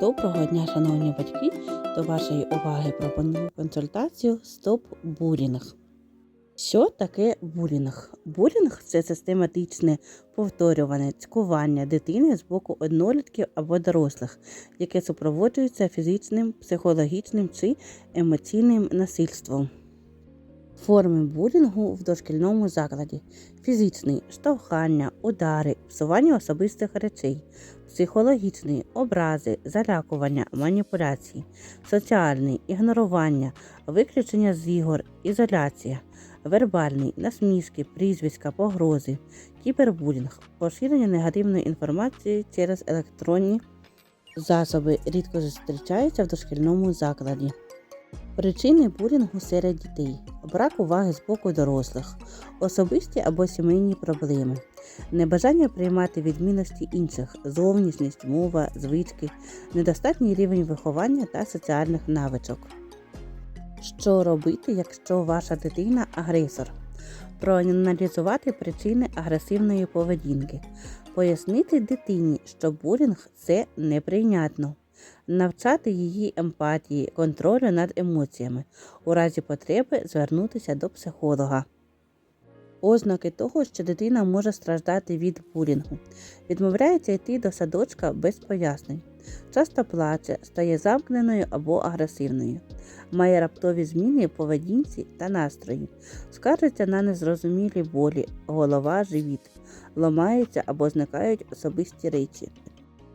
Доброго дня, шановні батьки! До вашої уваги пропоную консультацію Стоп бурінг. Що таке булінг? Булінг це систематичне повторюване цькування дитини з боку однолітків або дорослих, яке супроводжується фізичним, психологічним чи емоційним насильством. Форми булінгу в дошкільному закладі: фізичний штовхання, удари, псування особистих речей, психологічний образи, залякування, маніпуляції, соціальний ігнорування, виключення з ігор, ізоляція, вербальний, насмішки, прізвиська, погрози, кібербулінг, поширення негативної інформації через електронні засоби рідко зустрічаються в дошкільному закладі. Причини булінгу серед дітей, брак уваги з боку дорослих, особисті або сімейні проблеми, небажання приймати відмінності інших, зовнішність, мова, звички, недостатній рівень виховання та соціальних навичок. Що робити, якщо ваша дитина агресор? Проаналізувати причини агресивної поведінки, пояснити дитині, що булінг це неприйнятно навчати її емпатії, контролю над емоціями, у разі потреби звернутися до психолога. Ознаки того, що дитина може страждати від булінгу, відмовляється йти до садочка без пояснень, часто плаче, стає замкненою або агресивною, має раптові зміни в поведінці та настрої, скаржиться на незрозумілі болі, голова, живіт, ламаються або зникають особисті речі,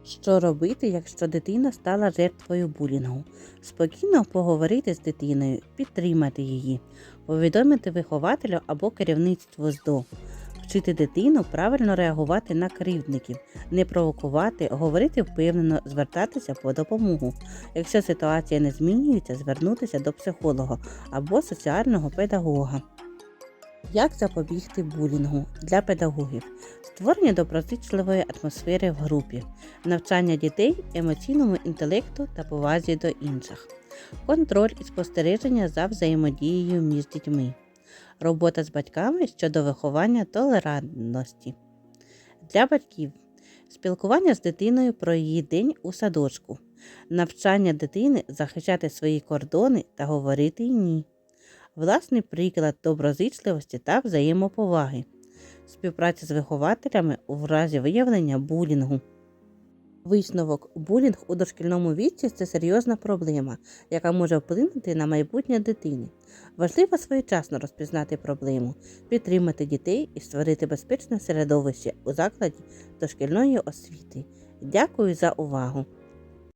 що робити, якщо дитина стала жертвою булінгу? Спокійно поговорити з дитиною, підтримати її, повідомити вихователю або керівництву ЗДО, вчити дитину правильно реагувати на кривдників, не провокувати, говорити впевнено, звертатися по допомогу. Якщо ситуація не змінюється, звернутися до психолога або соціального педагога. Як запобігти булінгу для педагогів? Створення доброзичливої атмосфери в групі, навчання дітей емоційному інтелекту та повазі до інших, контроль і спостереження за взаємодією між дітьми, робота з батьками щодо виховання толерантності. Для батьків спілкування з дитиною про її день у садочку, навчання дитини захищати свої кордони та говорити ні власний приклад доброзичливості та взаємоповаги, співпраця з вихователями у разі виявлення булінгу. Висновок булінг у дошкільному віці це серйозна проблема, яка може вплинути на майбутнє дитини. Важливо своєчасно розпізнати проблему, підтримати дітей і створити безпечне середовище у закладі дошкільної освіти. Дякую за увагу!